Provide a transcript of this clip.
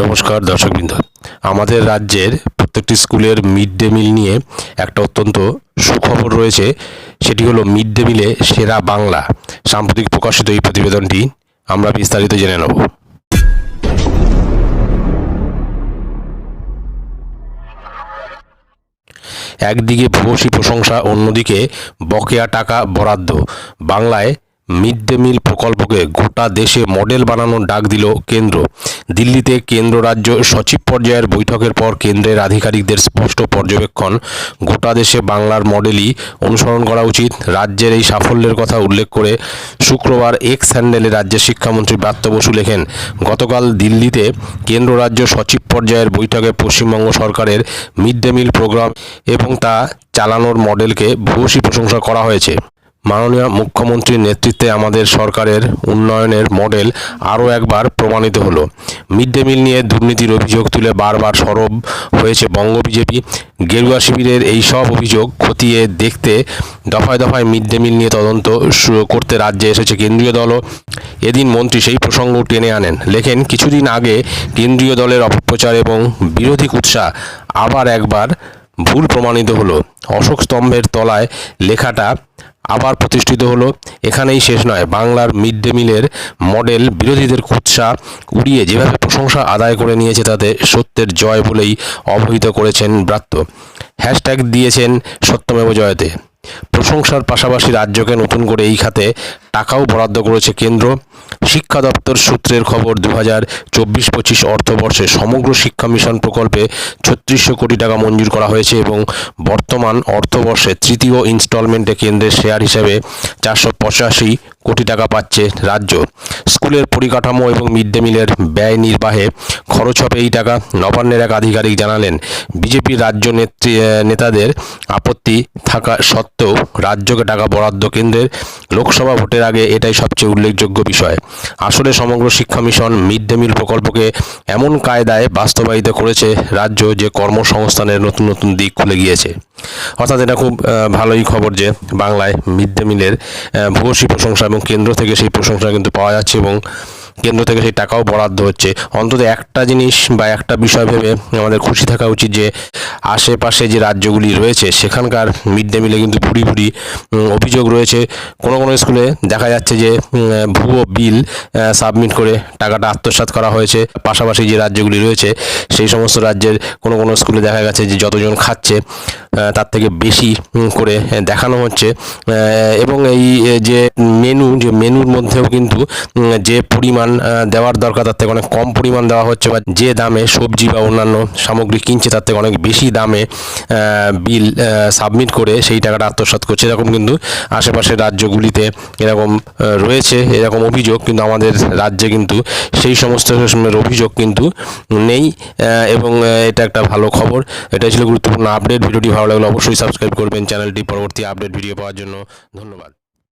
নমস্কার দর্শকবৃন্দ। আমাদের রাজ্যের প্রত্যেকটি স্কুলের মিড ডে মিল নিয়ে একটা অত্যন্ত সুখবর রয়েছে। সেটি হলো মিড ডে মিলে সেরা বাংলা। সাম্প্রতিক প্রকাশিত এই প্রতিবেদনটি আমরা বিস্তারিত জেনে নেব। একদিকে ভূয়সী প্রশংসা, অন্যদিকে বকেয়া টাকা বরাদ্দ। বাংলায় মিড ডে মিল প্রকল্পকে গোটা দেশে মডেল বানানোর ডাক দিল কেন্দ্র। দিল্লিতে কেন্দ্র রাজ্য সচিব পর্যায়ের বৈঠকের পর কেন্দ্রের আধিকারিকদের স্পষ্ট পর্যবেক্ষণ। গোটা দেশে বাংলার মডেলই অনুসরণ করা উচিত। রাজ্যের এই সাফল্যের কথা উল্লেখ করে শুক্রবার এক্স হ্যান্ডেলে রাজ্যের শিক্ষামন্ত্রী ব্রাত্য বসু লেখেন, গতকাল দিল্লিতে কেন্দ্র রাজ্য সচিব পর্যায়ের বৈঠকে পশ্চিমবঙ্গ সরকারের মিড ডে মিল প্রোগ্রাম এবং তা চালানোর মডেলকে ভূয়সী প্রশংসা করা হয়েছে। মাননীয় মুখ্যমন্ত্রীর নেতৃত্বে আমাদের সরকারের উন্নয়নের মডেল আরও একবার প্রমাণিত হলো। মিড ডে মিল নিয়ে দুর্নীতির অভিযোগ তুলে বারবার সরব হয়েছে বঙ্গ বিজেপি। গেরুয়া শিবিরের এই সব অভিযোগ খতিয়ে দেখতে দফায় দফায় মিড ডে মিল নিয়ে তদন্ত করতে রাজ্যে এসেছে কেন্দ্রীয় দলও এদিন মন্ত্রী সেই প্রসঙ্গ টেনে আনেন। লেখেন, কিছুদিন আগে কেন্দ্রীয় দলের অপপ্রচার এবং বিরোধী কুৎসা আবার একবার ভুল প্রমাণিত হলো। অশোক স্তম্ভের তলায় লেখাটা আবার প্রতিষ্ঠিত হলো। এখানেই শেষ নয়, বাংলার মিড ডে মিলের মডেল বিরোধীদের কুৎসা উড়িয়ে যেভাবে প্রশংসা আদায় করে নিয়েছে তাতে সত্যের জয় বলেই অবহিত করেছেন ব্রাত্য। হ্যাশট্যাগ দিয়েছেন সত্যমেব জয়তে। প্রশংসার পাশাপাশি রাজ্যকে নতুন করে এই খাতে টাকাও বরাদ্দ করেছে কেন্দ্র। শিক্ষা দপ্তর সূত্রের খবর দু হাজার চব্বিশ পঁচিশ অর্থবর্ষে সমগ্র শিক্ষা মিশন প্রকল্পে ছত্রিশশো কোটি টাকা মঞ্জুর করা হয়েছে এবং বর্তমান অর্থবর্ষে তৃতীয় ইনস্টলমেন্টে কেন্দ্রের শেয়ার হিসেবে চারশো পঁচাশি কোটি টাকা পাচ্ছে রাজ্য। স্কুলের পরিকাঠামো এবং মিড ডে মিলের ব্যয় নির্বাহে খরচ হবে এই টাকা, নবান্নের এক আধিকারিক জানালেন। বিজেপির রাজ্য নেত্রী নেতাদের আপত্তি থাকা সত্ত্বেও রাজ্যকে টাকা বরাদ্দ কেন্দ্রের লোকসভা ভোটের আগে এটাই সবচেয়ে উল্লেখযোগ্য বিষয়। আসলে সমগ্র শিক্ষা মিশন মিড ডে মিল প্রকল্পকে এমন কায়দায় বাস্তবায়িত করেছে রাজ্য যে কর্মসংস্থানের নতুন নতুন দিক খুলে গিয়েছে। অর্থাৎ এটা খুব ভালোই খবর যে বাংলায় মিড ডে মিলের ভূয়সী প্রশংসা এবং কেন্দ্র থেকে সেই প্রশংসা কিন্তু পাওয়া যাচ্ছে এবং কেন্দ্র থেকে সেই টাকাও বরাদ্দ হচ্ছে। অন্তত একটা জিনিস বা একটা বিষয় ভেবে আমাদের খুশি থাকা উচিত যে, আশেপাশে যে রাজ্যগুলি রয়েছে, সেখানকার মিড ডে মিলে কিন্তু ভুরি ভুরি অভিযোগ রয়েছে। কোনো কোনো স্কুলে দেখা যাচ্ছে যে ভুয়ো বিল সাবমিট করে টাকাটা আত্মসাৎ করা হয়েছে। পাশাপাশি যে রাজ্যগুলি রয়েছে, সেই সমস্ত রাজ্যের কোনো কোনো স্কুলে দেখা গেছে যে যতজন খাচ্ছে তার থেকে বেশি করে দেখানো হচ্ছে। এবং এই যে মেনু, যে মেনুর মধ্যেও কিন্তু যে পরিমাণ আহ, দেওয়ার দরকার তার থেকে অনেক কম পরিমাণ দেওয়া হচ্ছে বা যে দামে সবজি বা অন্যান্য সামগ্রী কিনছে তার থেকে অনেক বেশি দামে বিল সাবমিট করে সেই টাকাটা আত্মসাৎ করছে। এরকম কিন্তু আশেপাশের রাজ্যগুলিতে এরকম রয়েছে এরকম অভিযোগ কিন্তু আমাদের রাজ্যে কিন্তু সেই সমস্ত অভিযোগ কিন্তু নেই এবং এটা একটা ভালো খবর। এটাই ছিল গুরুত্বপূর্ণ আপডেট। ভিডিওটি ভালো লাগলে অবশ্যই সাবস্ক্রাইব করবেন। চ্যানেলটি পরবর্তী আপডেট ভিডিও পাওয়ার জন্য ধন্যবাদ।